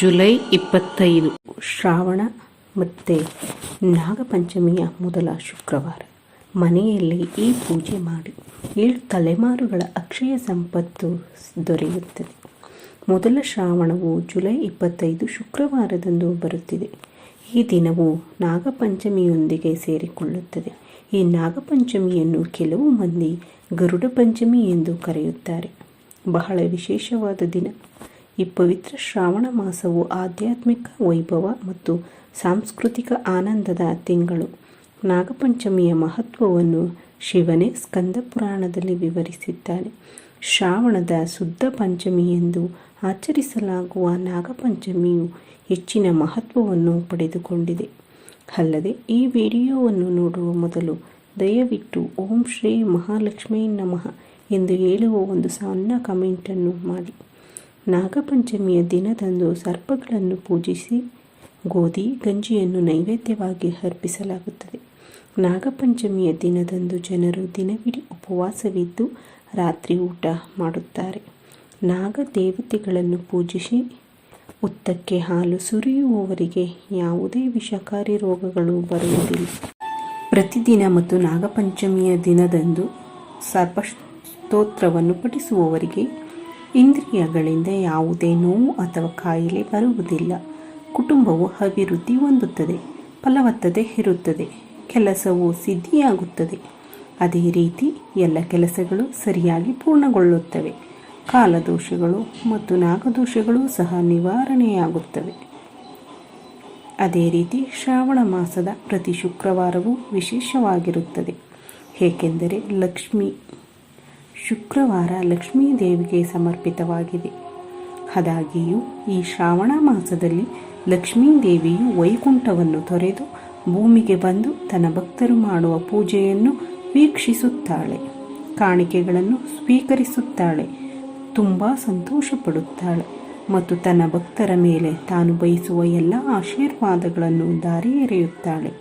July ಇಪ್ಪತ್ತೈದು, ಶ್ರಾವಣ ಮತ್ತು ನಾಗಪಂಚಮಿಯ ಮೊದಲ ಶುಕ್ರವಾರ. ಮನೆಯಲ್ಲಿ ಈ ಪೂಜೆ ಮಾಡಿ ಏಳು ತಲೆಮಾರುಗಳ ಅಕ್ಷಯ ಸಂಪತ್ತು ದೊರೆಯುತ್ತದೆ. ಮೊದಲ ಶ್ರಾವಣವು ಜುಲೈ ಇಪ್ಪತ್ತೈದು ಶುಕ್ರವಾರದಂದು ಬರುತ್ತಿದೆ. ಈ ದಿನವು ನಾಗಪಂಚಮಿಯೊಂದಿಗೆ ಸೇರಿಕೊಳ್ಳುತ್ತದೆ. ಈ ನಾಗಪಂಚಮಿಯನ್ನು ಕೆಲವು ಮಂದಿ ಗರುಡ ಪಂಚಮಿ ಎಂದು ಕರೆಯುತ್ತಾರೆ. ಬಹಳ ವಿಶೇಷವಾದ ದಿನ. ಈ ಪವಿತ್ರ ಶ್ರಾವಣ ಮಾಸವು ಆಧ್ಯಾತ್ಮಿಕ ವೈಭವ ಮತ್ತು ಸಾಂಸ್ಕೃತಿಕ ಆನಂದದ ತಿಂಗಳು. ನಾಗಪಂಚಮಿಯ ಮಹತ್ವವನ್ನು ಶಿವನೇ ಸ್ಕಂದ ಪುರಾಣದಲ್ಲಿ ವಿವರಿಸಿದ್ದಾನೆ. ಶ್ರಾವಣದ ಶುದ್ಧ ಪಂಚಮಿ ಎಂದು ಆಚರಿಸಲಾಗುವ ನಾಗಪಂಚಮಿಯು ಹೆಚ್ಚಿನ ಮಹತ್ವವನ್ನು ಪಡೆದುಕೊಂಡಿದೆ. ಅಲ್ಲದೆ, ಈ ವಿಡಿಯೋವನ್ನು ನೋಡುವ ಮೊದಲು ದಯವಿಟ್ಟು ಓಂ ಶ್ರೀ ಮಹಾಲಕ್ಷ್ಮೀ ನಮಃ ಎಂದು ಹೇಳುವ ಒಂದು ಸಣ್ಣ ಕಮೆಂಟನ್ನು ಮಾಡಿ. ನಾಗಪಂಚಮಿಯ ದಿನದಂದು ಸರ್ಪಗಳನ್ನು ಪೂಜಿಸಿ ಗೋಧಿ, ಗಂಜಿಯನ್ನು ನೈವೇದ್ಯವಾಗಿ ಅರ್ಪಿಸಲಾಗುತ್ತದೆ. ನಾಗಪಂಚಮಿಯ ದಿನದಂದು ಜನರು ದಿನವಿಡೀ ಉಪವಾಸವಿದ್ದು ರಾತ್ರಿ ಊಟ ಮಾಡುತ್ತಾರೆ. ನಾಗ ದೇವತೆಗಳನ್ನು ಪೂಜಿಸಿ ಉತ್ತಕ್ಕೆ ಹಾಲು ಸುರಿಯುವವರಿಗೆ ಯಾವುದೇ ವಿಷಕಾರಿ ರೋಗಗಳು ಬರುವುದಿಲ್ಲ. ಪ್ರತಿದಿನ ಮತ್ತು ನಾಗಪಂಚಮಿಯ ದಿನದಂದು ಸರ್ಪ ಸ್ತೋತ್ರವನ್ನು ಪಠಿಸುವವರಿಗೆ ಇಂದ್ರಿಯಗಳಿಂದ ಯಾವುದೇ ನೋವು ಅಥವಾ ಕಾಯಿಲೆ ಬರುವುದಿಲ್ಲ. ಕುಟುಂಬವು ಅಭಿವೃದ್ಧಿ ಹೊಂದುತ್ತದೆ, ಫಲವತ್ತತೆ ಇರುತ್ತದೆ, ಕೆಲಸವು ಸಿದ್ಧಿಯಾಗುತ್ತದೆ. ಅದೇ ರೀತಿ ಎಲ್ಲ ಕೆಲಸಗಳು ಸರಿಯಾಗಿ ಪೂರ್ಣಗೊಳ್ಳುತ್ತವೆ. ಕಾಲದೋಷಗಳು ಮತ್ತು ನಾಗದೋಷಗಳು ಸಹ ನಿವಾರಣೆಯಾಗುತ್ತವೆ. ಅದೇ ರೀತಿ ಶ್ರಾವಣ ಮಾಸದ ಪ್ರತಿ ಶುಕ್ರವಾರವೂ ವಿಶೇಷವಾಗಿರುತ್ತದೆ. ಏಕೆಂದರೆ ಲಕ್ಷ್ಮಿ ಶುಕ್ರವಾರ ಲಕ್ಷ್ಮೀ ದೇವಿಗೆ ಸಮರ್ಪಿತವಾಗಿದೆ. ಆದಾಗಿಯೂ, ಈ ಶ್ರಾವಣ ಮಾಸದಲ್ಲಿ ಲಕ್ಷ್ಮೀ ದೇವಿಯು ವೈಕುಂಠವನ್ನು ತೊರೆದು ಭೂಮಿಗೆ ಬಂದು ತನ್ನ ಭಕ್ತರು ಮಾಡುವ ಪೂಜೆಯನ್ನು ವೀಕ್ಷಿಸುತ್ತಾಳೆ. ಕಾಣಿಕೆಗಳನ್ನು ಸ್ವೀಕರಿಸುತ್ತಾಳೆ. ತುಂಬ ಸಂತೋಷಪಡುತ್ತಾಳೆ ಮತ್ತು ತನ್ನ ಭಕ್ತರ ಮೇಲೆ ತಾನು ಬಯಸುವ ಎಲ್ಲ ಆಶೀರ್ವಾದಗಳನ್ನು ದಾರಿ ಎರೆಯುತ್ತಾಳೆ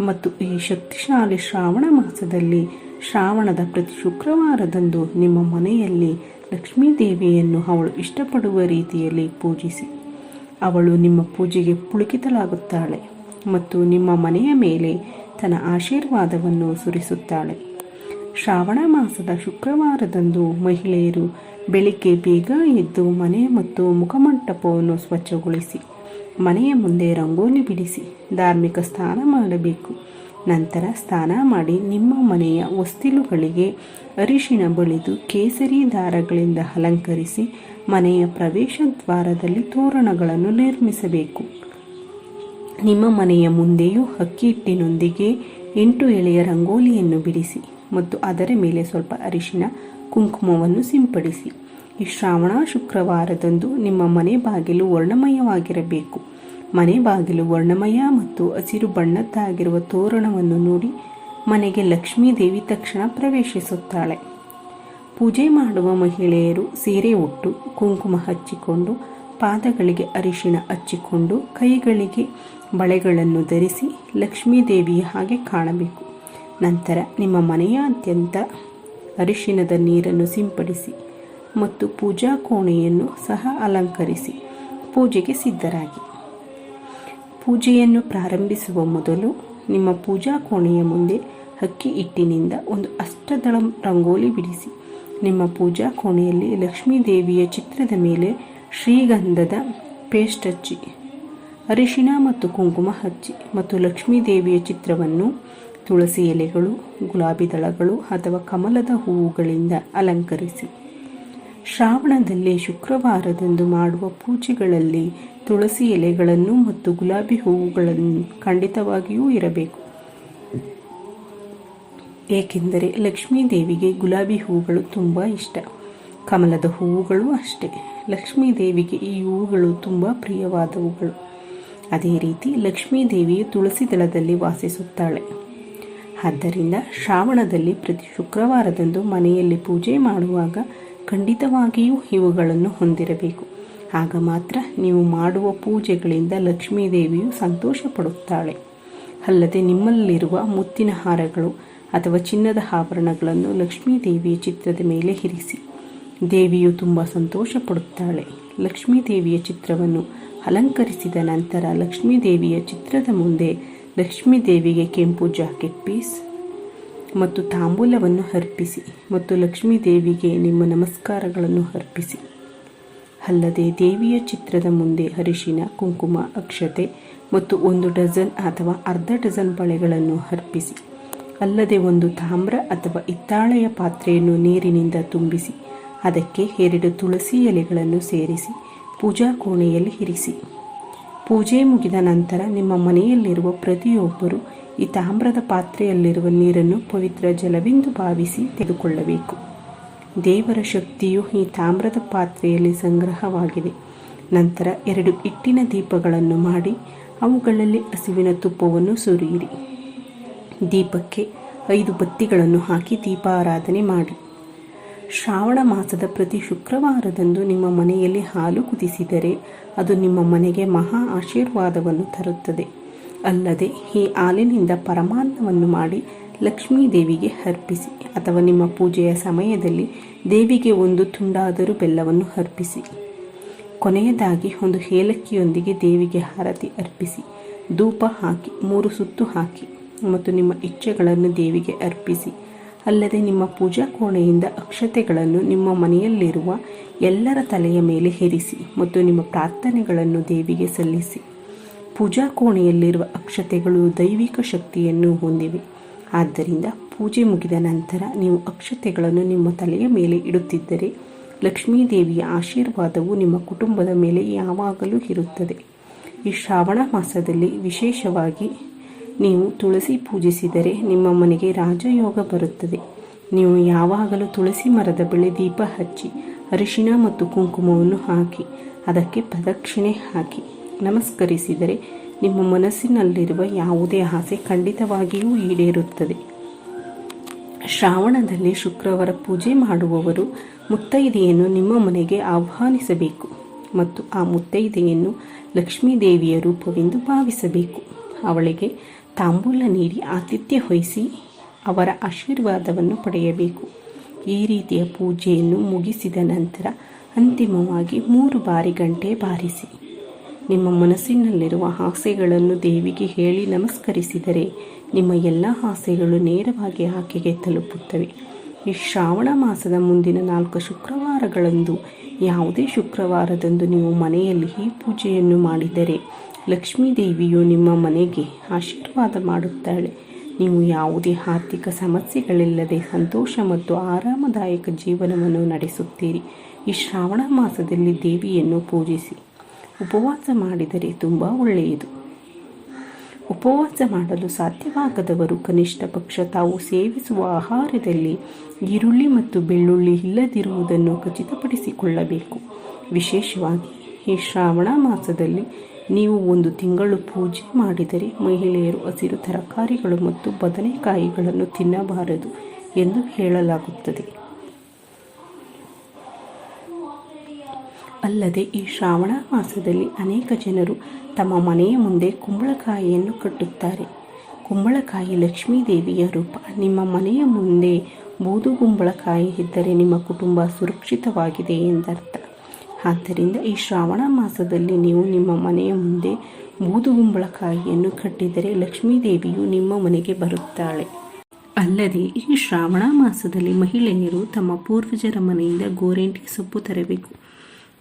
ಮತ್ತು ಈ ಶಕ್ತಿಶಾಲಿ ಶ್ರಾವಣ ಮಾಸದಲ್ಲಿ ಶ್ರಾವಣದ ಪ್ರತಿ ಶುಕ್ರವಾರದಂದು ನಿಮ್ಮ ಮನೆಯಲ್ಲಿ ಲಕ್ಷ್ಮೀದೇವಿಯನ್ನು ಅವಳು ಇಷ್ಟಪಡುವ ರೀತಿಯಲ್ಲಿ ಪೂಜಿಸಿ. ಅವಳು ನಿಮ್ಮ ಪೂಜೆಗೆ ಪುಳುಕಿತಲಾಗುತ್ತಾಳೆ ಮತ್ತು ನಿಮ್ಮ ಮನೆಯ ಮೇಲೆ ತನ್ನ ಆಶೀರ್ವಾದವನ್ನು ಸುರಿಸುತ್ತಾಳೆ. ಶ್ರಾವಣ ಮಾಸದ ಶುಕ್ರವಾರದಂದು ಮಹಿಳೆಯರು ಬೆಳಿಗ್ಗೆ ಬೇಗ ಎದ್ದು ಮನೆ ಮತ್ತು ಮುಖಮಂಟಪವನ್ನು ಸ್ವಚ್ಛಗೊಳಿಸಿ, ಮನೆಯ ಮುಂದೆ ರಂಗೋಲಿ ಬಿಡಿಸಿ ಧಾರ್ಮಿಕ ಸ್ನಾನ ಮಾಡಬೇಕು. ನಂತರ ಸ್ನಾನ ಮಾಡಿ ನಿಮ್ಮ ಮನೆಯ ಹೊಸ್ತಿಲುಗಳಿಗೆ ಅರಿಶಿನ ಬಳಿದು ಕೇಸರಿ ದಾರಗಳಿಂದ ಅಲಂಕರಿಸಿ ಮನೆಯ ಪ್ರವೇಶ ದ್ವಾರದಲ್ಲಿ ತೋರಣಗಳನ್ನು ನಿರ್ಮಿಸಬೇಕು. ನಿಮ್ಮ ಮನೆಯ ಮುಂದೆಯೂ ಅಕ್ಕಿ ಹಿಟ್ಟಿನೊಂದಿಗೆ ಎಂಟು ಎಳೆಯ ರಂಗೋಲಿಯನ್ನು ಬಿಡಿಸಿ ಮತ್ತು ಅದರ ಮೇಲೆ ಸ್ವಲ್ಪ ಅರಿಶಿನ ಕುಂಕುಮವನ್ನು ಸಿಂಪಡಿಸಿ. ಈ ಶ್ರಾವಣ ಶುಕ್ರವಾರದಂದು ನಿಮ್ಮ ಮನೆ ಬಾಗಿಲು ವರ್ಣಮಯವಾಗಿರಬೇಕು. ಮನೆ ಬಾಗಿಲು ವರ್ಣಮಯ ಮತ್ತು ಹಸಿರು ಬಣ್ಣದ್ದಾಗಿರುವ ತೋರಣವನ್ನು ನೋಡಿ ಮನೆಗೆ ಲಕ್ಷ್ಮೀ ದೇವಿ ತಕ್ಷಣ ಪ್ರವೇಶಿಸುತ್ತಾಳೆ. ಪೂಜೆ ಮಾಡುವ ಮಹಿಳೆಯರು ಸೀರೆ ಉಟ್ಟು ಕುಂಕುಮ ಹಚ್ಚಿಕೊಂಡು, ಪಾದಗಳಿಗೆ ಅರಿಶಿಣ ಹಚ್ಚಿಕೊಂಡು, ಕೈಗಳಿಗೆ ಬಳೆಗಳನ್ನು ಧರಿಸಿ ಲಕ್ಷ್ಮೀ ದೇವಿಯ ಹಾಗೆ ಕಾಣಬೇಕು. ನಂತರ ನಿಮ್ಮ ಮನೆಯಾದ್ಯಂತ ಅರಿಶಿಣದ ನೀರನ್ನು ಸಿಂಪಡಿಸಿ ಮತ್ತು ಪೂಜಾ ಕೋಣೆಯನ್ನು ಸಹ ಅಲಂಕರಿಸಿ ಪೂಜೆಗೆ ಸಿದ್ಧರಾಗಿ. ಪೂಜೆಯನ್ನು ಪ್ರಾರಂಭಿಸುವ ಮೊದಲು ನಿಮ್ಮ ಪೂಜಾ ಕೋಣೆಯ ಮುಂದೆ ಅಕ್ಕಿ ಹಿಟ್ಟಿನಿಂದ ಒಂದು ಅಷ್ಟದಳ ರಂಗೋಲಿ ಬಿಡಿಸಿ. ನಿಮ್ಮ ಪೂಜಾ ಕೋಣೆಯಲ್ಲಿ ಲಕ್ಷ್ಮೀ ದೇವಿಯ ಚಿತ್ರದ ಮೇಲೆ ಶ್ರೀಗಂಧದ ಪೇಸ್ಟ್ ಹಚ್ಚಿ. ಅರಿಶಿನ ಮತ್ತು ಕುಂಕುಮ ಹಚ್ಚಿ ಮತ್ತು ಲಕ್ಷ್ಮೀ ದೇವಿಯ ಚಿತ್ರವನ್ನು ತುಳಸಿ ಎಲೆಗಳು, ಗುಲಾಬಿ ದಳಗಳು ಅಥವಾ ಕಮಲದ ಹೂವುಗಳಿಂದ ಅಲಂಕರಿಸಿ. ಶ್ರಾವಣದಲ್ಲಿ ಶುಕ್ರವಾರದಂದು ಮಾಡುವ ಪೂಜೆಗಳಲ್ಲಿ ತುಳಸಿ ಎಲೆಗಳನ್ನು ಮತ್ತು ಗುಲಾಬಿ ಹೂವುಗಳನ್ನು ಖಂಡಿತವಾಗಿಯೂ ಇರಬೇಕು. ಏಕೆಂದರೆ ಲಕ್ಷ್ಮೀ ದೇವಿಗೆ ಗುಲಾಬಿ ಹೂವುಗಳು ತುಂಬ ಇಷ್ಟ. ಕಮಲದ ಹೂವುಗಳು ಅಷ್ಟೇ. ಲಕ್ಷ್ಮೀ ದೇವಿಗೆ ಈ ಹೂವುಗಳು ತುಂಬ ಪ್ರಿಯವಾದವುಗಳು. ಅದೇ ರೀತಿ ಲಕ್ಷ್ಮೀ ದೇವಿಯು ತುಳಸಿ ದಳದಲ್ಲಿ ವಾಸಿಸುತ್ತಾಳೆ. ಆದ್ದರಿಂದ ಶ್ರಾವಣದಲ್ಲಿ ಪ್ರತಿ ಶುಕ್ರವಾರದಂದು ಮನೆಯಲ್ಲಿ ಪೂಜೆ ಮಾಡುವಾಗ ಖಂಡಿತವಾಗಿಯೂ ಇವುಗಳನ್ನು ಹೊಂದಿರಬೇಕು. ಆಗ ಮಾತ್ರ ನೀವು ಮಾಡುವ ಪೂಜೆಗಳಿಂದ ಲಕ್ಷ್ಮೀ ದೇವಿಯು ಸಂತೋಷ ಪಡುತ್ತಾಳೆ ಅಲ್ಲದೆ ನಿಮ್ಮಲ್ಲಿರುವ ಮುತ್ತಿನ ಹಾರಗಳು ಅಥವಾ ಚಿನ್ನದ ಆಭರಣಗಳನ್ನು ಲಕ್ಷ್ಮೀದೇವಿಯ ಚಿತ್ರದ ಮೇಲೆ ಇರಿಸಿ. ದೇವಿಯು ತುಂಬ ಸಂತೋಷ ಪಡುತ್ತಾಳೆ ಲಕ್ಷ್ಮೀ ದೇವಿಯ ಚಿತ್ರವನ್ನು ಅಲಂಕರಿಸಿದ ನಂತರ ಲಕ್ಷ್ಮೀದೇವಿಯ ಚಿತ್ರದ ಮುಂದೆ ಲಕ್ಷ್ಮೀದೇವಿಗೆ ಕೆಂಪು ಜಾಕೆಟ್ ಪೀಸ್ ಮತ್ತು ತಾಂಬೂಲವನ್ನು ಅರ್ಪಿಸಿ ಮತ್ತು ಲಕ್ಷ್ಮೀದೇವಿಗೆ ನಿಮ್ಮ ನಮಸ್ಕಾರಗಳನ್ನು ಅರ್ಪಿಸಿ. ಅಲ್ಲದೆ ದೇವಿಯ ಚಿತ್ರದ ಮುಂದೆ ಅರಿಶಿನ, ಕುಂಕುಮ, ಅಕ್ಷತೆ ಮತ್ತು ಒಂದು ಡಜನ್ ಅಥವಾ ಅರ್ಧ ಡಜನ್ ಬಳೆಗಳನ್ನು ಅರ್ಪಿಸಿ. ಅಲ್ಲದೆ ಒಂದು ತಾಮ್ರ ಅಥವಾ ಹಿತ್ತಾಳೆಯ ಪಾತ್ರೆಯನ್ನು ನೀರಿನಿಂದ ತುಂಬಿಸಿ, ಅದಕ್ಕೆ ಎರಡು ತುಳಸಿ ಎಲೆಗಳನ್ನು ಸೇರಿಸಿ, ಪೂಜಾ ಕೋಣೆಯಲ್ಲಿ ಇರಿಸಿ. ಪೂಜೆ ಮುಗಿದ ನಂತರ ನಿಮ್ಮ ಮನೆಯಲ್ಲಿರುವ ಪ್ರತಿಯೊಬ್ಬರು ಈ ತಾಮ್ರದ ಪಾತ್ರೆಯಲ್ಲಿರುವ ನೀರನ್ನು ಪವಿತ್ರ ಜಲವೆಂದು ಭಾವಿಸಿ ತೆಗೆದುಕೊಳ್ಳಬೇಕು. ದೇವರ ಶಕ್ತಿಯು ಈ ತಾಮ್ರದ ಪಾತ್ರೆಯಲ್ಲಿ ಸಂಗ್ರಹವಾಗಿದೆ. ನಂತರ ಎರಡು ಇಟ್ಟಿನ ದೀಪಗಳನ್ನು ಮಾಡಿ ಅವುಗಳಲ್ಲಿ ಹಸಿವಿನ ತುಪ್ಪವನ್ನು ಸುರಿಯಿರಿ. ದೀಪಕ್ಕೆ ಐದು ಬತ್ತಿಗಳನ್ನು ಹಾಕಿ ದೀಪಾರಾಧನೆ ಮಾಡಿ. ಶ್ರಾವಣ ಮಾಸದ ಪ್ರತಿ ಶುಕ್ರವಾರದಂದು ನಿಮ್ಮ ಮನೆಯಲ್ಲಿ ಹಾಲು ಕುದಿಸಿದರೆ ಅದು ನಿಮ್ಮ ಮನೆಗೆ ಮಹಾ ಆಶೀರ್ವಾದವನ್ನು ತರುತ್ತದೆ. ಅಲ್ಲದೆ ಈ ಹಾಲಿನಿಂದ ಪರಮಾನ್ನವನ್ನು ಮಾಡಿ ಲಕ್ಷ್ಮೀ ದೇವಿಗೆ ಅರ್ಪಿಸಿ ಅಥವಾ ನಿಮ್ಮ ಪೂಜೆಯ ಸಮಯದಲ್ಲಿ ದೇವಿಗೆ ಒಂದು ತುಂಡಾದರೂ ಬೆಲ್ಲವನ್ನು ಅರ್ಪಿಸಿ. ಕೊನೆಯದಾಗಿ ಒಂದು ಏಲಕ್ಕಿಯೊಂದಿಗೆ ದೇವಿಗೆ ಆರತಿ ಅರ್ಪಿಸಿ. ಧೂಪ ಹಾಕಿ, ಮೂರು ಸುತ್ತು ಹಾಕಿ ಮತ್ತು ನಿಮ್ಮ ಇಚ್ಛೆಗಳನ್ನು ದೇವಿಗೆ ಅರ್ಪಿಸಿ. ಅಲ್ಲದೆ ನಿಮ್ಮ ಪೂಜಾ ಕೋಣೆಯಿಂದ ಅಕ್ಷತೆಗಳನ್ನು ನಿಮ್ಮ ಮನೆಯಲ್ಲಿರುವ ಎಲ್ಲರ ತಲೆಯ ಮೇಲೆ ಹೆರಿಸಿ ಮತ್ತು ನಿಮ್ಮ ಪ್ರಾರ್ಥನೆಗಳನ್ನು ದೇವಿಗೆ ಸಲ್ಲಿಸಿ. ಪೂಜಾ ಕೋಣೆಯಲ್ಲಿರುವ ಅಕ್ಷತೆಗಳು ದೈವಿಕ ಶಕ್ತಿಯನ್ನು ಹೊಂದಿವೆ. ಆದ್ದರಿಂದ ಪೂಜೆ ಮುಗಿದ ನಂತರ ನೀವು ಅಕ್ಷತೆಗಳನ್ನು ನಿಮ್ಮ ತಲೆಯ ಮೇಲೆ ಇಡುತ್ತಿದ್ದರೆ ಲಕ್ಷ್ಮೀ ದೇವಿಯ ಆಶೀರ್ವಾದವು ನಿಮ್ಮ ಕುಟುಂಬದ ಮೇಲೆ ಯಾವಾಗಲೂ ಇರುತ್ತದೆ. ಈ ಶ್ರಾವಣ ಮಾಸದಲ್ಲಿ ವಿಶೇಷವಾಗಿ ನೀವು ತುಳಸಿ ಪೂಜಿಸಿದರೆ ನಿಮ್ಮ ಮನೆಗೆ ರಾಜಯೋಗ ಬರುತ್ತದೆ. ನೀವು ಯಾವಾಗಲೂ ತುಳಸಿ ಮರದ ಬಳಿ ದೀಪ ಹಚ್ಚಿ, ಅರಿಶಿನ ಮತ್ತು ಕುಂಕುಮವನ್ನು ಹಾಕಿ, ಅದಕ್ಕೆ ಪ್ರದಕ್ಷಿಣೆ ಹಾಕಿ, ನಮಸ್ಕರಿಸಿದರೆ ನಿಮ್ಮ ಮನಸ್ಸಿನಲ್ಲಿರುವ ಯಾವುದೇ ಆಸೆ ಖಂಡಿತವಾಗಿಯೂ ಈಡೇರುತ್ತದೆ. ಶ್ರಾವಣದಲ್ಲಿ ಶುಕ್ರವಾರ ಪೂಜೆ ಮಾಡುವವರು ಮುತ್ತೈದೆಯನ್ನು ನಿಮ್ಮ ಮನೆಗೆ ಆಹ್ವಾನಿಸಬೇಕು ಮತ್ತು ಆ ಮುತ್ತೈದೆಯನ್ನು ಲಕ್ಷ್ಮೀ ದೇವಿಯ ರೂಪವೆಂದು ಭಾವಿಸಬೇಕು. ಅವಳಿಗೆ ತಾಂಬೂಲ ನೀಡಿ ಆತಿಥ್ಯ ವಹಿಸಿ ಅವರ ಆಶೀರ್ವಾದವನ್ನು ಪಡೆಯಬೇಕು. ಈ ರೀತಿಯ ಪೂಜೆಯನ್ನು ಮುಗಿಸಿದ ನಂತರ ಅಂತಿಮವಾಗಿ ಮೂರು ಬಾರಿ ಗಂಟೆ ಬಾರಿಸಿ. ನಿಮ್ಮ ಮನಸ್ಸಿನಲ್ಲಿರುವ ಆಸೆಗಳನ್ನು ದೇವಿಗೆ ಹೇಳಿ ನಮಸ್ಕರಿಸಿದರೆ ನಿಮ್ಮ ಎಲ್ಲ ಆಸೆಗಳು ನೇರವಾಗಿ ಆಕೆಗೆ ತಲುಪುತ್ತವೆ. ಈ ಶ್ರಾವಣ ಮಾಸದ ಮುಂದಿನ ನಾಲ್ಕು ಶುಕ್ರವಾರಗಳಂದು ಯಾವುದೇ ಶುಕ್ರವಾರದಂದು ನೀವು ಮನೆಯಲ್ಲಿ ಈ ಪೂಜೆಯನ್ನು ಮಾಡಿದರೆ ಲಕ್ಷ್ಮೀ ದೇವಿಯು ನಿಮ್ಮ ಮನೆಗೆ ಆಶೀರ್ವಾದ ಮಾಡುತ್ತಾಳೆ. ನೀವು ಯಾವುದೇ ಆರ್ಥಿಕ ಸಮಸ್ಯೆಗಳಿಲ್ಲದೆ ಸಂತೋಷ ಮತ್ತು ಆರಾಮದಾಯಕ ಜೀವನವನ್ನು ನಡೆಸುತ್ತೀರಿ. ಈ ಶ್ರಾವಣ ಮಾಸದಲ್ಲಿ ದೇವಿಯನ್ನು ಪೂಜಿಸಿ. ಉಪವಾಸ ಮಾಡಿದರೆ ತುಂಬ ಒಳ್ಳೆಯದು. ಉಪವಾಸ ಮಾಡಲು ಸಾಧ್ಯವಾಗದವರು ಕನಿಷ್ಠ ಪಕ್ಷ ತಾವು ಸೇವಿಸುವ ಆಹಾರದಲ್ಲಿ ಈರುಳ್ಳಿ ಮತ್ತು ಬೆಳ್ಳುಳ್ಳಿ ಇಲ್ಲದಿರುವುದನ್ನು ಖಚಿತಪಡಿಸಿಕೊಳ್ಳಬೇಕು. ವಿಶೇಷವಾಗಿ ಈ ಶ್ರಾವಣ ಮಾಸದಲ್ಲಿ ನೀವು ಒಂದು ತಿಂಗಳು ಪೂಜೆ ಮಾಡಿದರೆ ಮಹಿಳೆಯರು ಹಸಿರು ತರಕಾರಿಗಳು ಮತ್ತು ಬದನೆಕಾಯಿಗಳನ್ನು ತಿನ್ನಬಾರದು ಎಂದು ಹೇಳಲಾಗುತ್ತದೆ. ಅಲ್ಲದೆ ಈ ಶ್ರಾವಣ ಮಾಸದಲ್ಲಿ ಅನೇಕ ಜನರು ತಮ್ಮ ಮನೆಯ ಮುಂದೆ ಕುಂಬಳಕಾಯಿಯನ್ನು ಕಟ್ಟುತ್ತಾರೆ. ಕುಂಬಳಕಾಯಿ ಲಕ್ಷ್ಮೀ ದೇವಿಯ ರೂಪ. ನಿಮ್ಮ ಮನೆಯ ಮುಂದೆ ಬೂದುಗುಂಬಳಕಾಯಿ ಇದ್ದರೆ ನಿಮ್ಮ ಕುಟುಂಬ ಸುರಕ್ಷಿತವಾಗಿದೆ ಎಂದರ್ಥ. ಆದ್ದರಿಂದ ಈ ಶ್ರಾವಣ ಮಾಸದಲ್ಲಿ ನೀವು ನಿಮ್ಮ ಮನೆಯ ಮುಂದೆ ಬೂದುಗುಂಬಳಕಾಯಿಯನ್ನು ಕಟ್ಟಿದರೆ ಲಕ್ಷ್ಮೀ ದೇವಿಯು ನಿಮ್ಮ ಮನೆಗೆ ಬರುತ್ತಾಳೆ. ಅಲ್ಲದೆ ಈ ಶ್ರಾವಣ ಮಾಸದಲ್ಲಿ ಮಹಿಳೆಯರು ತಮ್ಮ ಪೂರ್ವಜರ ಮನೆಯಿಂದ ಗೋರೆಂಟಿ ಸೊಪ್ಪು ತರಬೇಕು.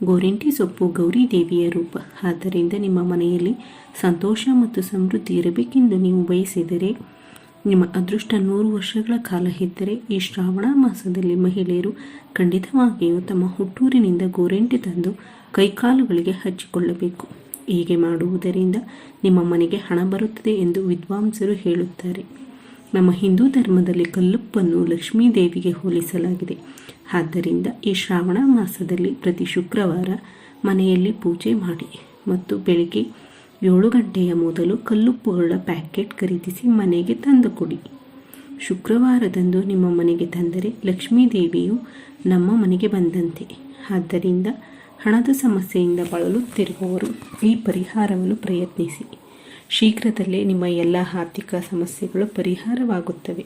ಗೋರೆಂಟಿ ಸೊಪ್ಪು ಗೌರಿ ದೇವಿಯ ರೂಪ. ಆದ್ದರಿಂದ ನಿಮ್ಮ ಮನೆಯಲ್ಲಿ ಸಂತೋಷ ಮತ್ತು ಸಮೃದ್ಧಿ ಇರಬೇಕೆಂದು ನೀವು ಬಯಸಿದರೆ, ನಿಮ್ಮ ಅದೃಷ್ಟ ನೂರು ವರ್ಷಗಳ ಕಾಲ ಇದ್ದರೆ ಈ ಶ್ರಾವಣ ಮಾಸದಲ್ಲಿ ಮಹಿಳೆಯರು ಖಂಡಿತವಾಗಿಯೂ ತಮ್ಮ ಹುಟ್ಟೂರಿನಿಂದ ಗೋರೆಂಟಿ ತಂದು ಕೈಕಾಲುಗಳಿಗೆ ಹಚ್ಚಿಕೊಳ್ಳಬೇಕು. ಹೀಗೆ ಮಾಡುವುದರಿಂದ ನಿಮ್ಮ ಮನೆಗೆ ಹಣ ಬರುತ್ತದೆ ಎಂದು ವಿದ್ವಾಂಸರು ಹೇಳುತ್ತಾರೆ. ನಮ್ಮ ಹಿಂದೂ ಧರ್ಮದಲ್ಲಿ ಕಲ್ಲುಪ್ಪನ್ನು ಲಕ್ಷ್ಮೀ ದೇವಿಗೆ ಹೋಲಿಸಲಾಗಿದೆ. ಆದ್ದರಿಂದ ಈ ಶ್ರಾವಣ ಮಾಸದಲ್ಲಿ ಪ್ರತಿ ಶುಕ್ರವಾರ ಮನೆಯಲ್ಲಿ ಪೂಜೆ ಮಾಡಿ ಮತ್ತು ಬೆಳಗ್ಗೆ ಏಳು ಗಂಟೆಯ ಮೊದಲು ಕಲ್ಲುಪ್ಪುಗಳ ಪ್ಯಾಕೆಟ್ ಖರೀದಿಸಿ ಮನೆಗೆ ತಂದು ಕೊಡಿ. ಶುಕ್ರವಾರದಂದು ನಿಮ್ಮ ಮನೆಗೆ ತಂದರೆ ಲಕ್ಷ್ಮೀ ದೇವಿಯು ನಮ್ಮ ಮನೆಗೆ ಬಂದಂತೆ. ಆದ್ದರಿಂದ ಹಣದ ಸಮಸ್ಯೆಯಿಂದ ಬಳಲುತ್ತಿರುವವರು ಈ ಪರಿಹಾರವನ್ನು ಪ್ರಯತ್ನಿಸಿ. ಶೀಘ್ರದಲ್ಲೇ ನಿಮ್ಮ ಎಲ್ಲ ಆರ್ಥಿಕ ಸಮಸ್ಯೆಗಳು ಪರಿಹಾರವಾಗುತ್ತವೆ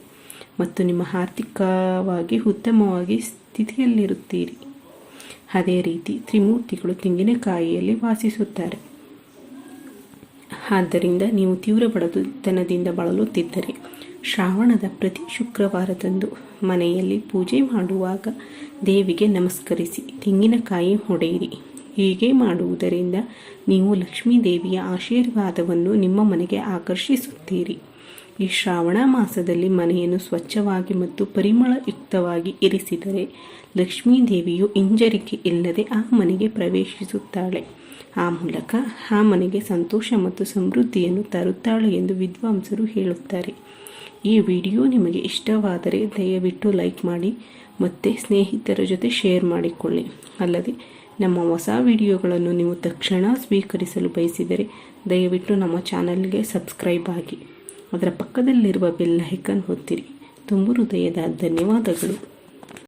ಮತ್ತು ನಿಮ್ಮ ಆರ್ಥಿಕವಾಗಿ ಉತ್ತಮವಾಗಿ ಸ್ಥಿತಿಯಲ್ಲಿರುತ್ತೀರಿ. ಅದೇ ರೀತಿ ತ್ರಿಮೂರ್ತಿಗಳು ತೆಂಗಿನಕಾಯಿಯಲ್ಲಿ ವಾಸಿಸುತ್ತಾರೆ. ಆದ್ದರಿಂದ ನೀವು ತೀವ್ರ ಬಡತನದಿಂದ ಬಳಲುತ್ತಿದ್ದರೆ ಶ್ರಾವಣದ ಪ್ರತಿ ಶುಕ್ರವಾರದಂದು ಮನೆಯಲ್ಲಿ ಪೂಜೆ ಮಾಡುವಾಗ ದೇವಿಗೆ ನಮಸ್ಕರಿಸಿ ತೆಂಗಿನಕಾಯಿ ಹೊಡೆಯಿರಿ. ಹೀಗೆ ಮಾಡುವುದರಿಂದ ನೀವು ಲಕ್ಷ್ಮೀ ದೇವಿಯ ಆಶೀರ್ವಾದವನ್ನು ನಿಮ್ಮ ಮನೆಗೆ ಆಕರ್ಷಿಸುತ್ತೀರಿ. ಈ ಶ್ರಾವಣ ಮಾಸದಲ್ಲಿ ಮನೆಯನ್ನು ಸ್ವಚ್ಛವಾಗಿ ಮತ್ತು ಪರಿಮಳಯುಕ್ತವಾಗಿ ಇರಿಸಿದರೆ ಲಕ್ಷ್ಮೀ ದೇವಿಯು ಹಿಂಜರಿಕೆ ಇಲ್ಲದೆ ಆ ಮನೆಗೆ ಪ್ರವೇಶಿಸುತ್ತಾಳೆ. ಆ ಮೂಲಕ ಆ ಮನೆಗೆ ಸಂತೋಷ ಮತ್ತು ಸಮೃದ್ಧಿಯನ್ನು ತರುತ್ತಾಳೆ ಎಂದು ವಿದ್ವಾಂಸರು ಹೇಳುತ್ತಾರೆ. ಈ ವಿಡಿಯೋ ನಿಮಗೆ ಇಷ್ಟವಾದರೆ ದಯವಿಟ್ಟು ಲೈಕ್ ಮಾಡಿ ಮತ್ತು ಸ್ನೇಹಿತರ ಜೊತೆ ಶೇರ್ ಮಾಡಿಕೊಳ್ಳಿ. ಅಲ್ಲದೆ ನಮ್ಮ ಹೊಸ ವಿಡಿಯೋಗಳನ್ನು ನೀವು ತಕ್ಷಣ ಸ್ವೀಕರಿಸಲು ಬಯಸಿದರೆ ದಯವಿಟ್ಟು ನಮ್ಮ ಚಾನಲ್ಗೆ ಸಬ್ಸ್ಕ್ರೈಬ್ ಆಗಿ. ಅದರ ಪಕ್ಕದಲ್ಲಿರುವ ಬೆಲ್ ಐಕನ್ ಒತ್ತಿರಿ. ತುಂಬು ಹೃದಯದ ಧನ್ಯವಾದಗಳು.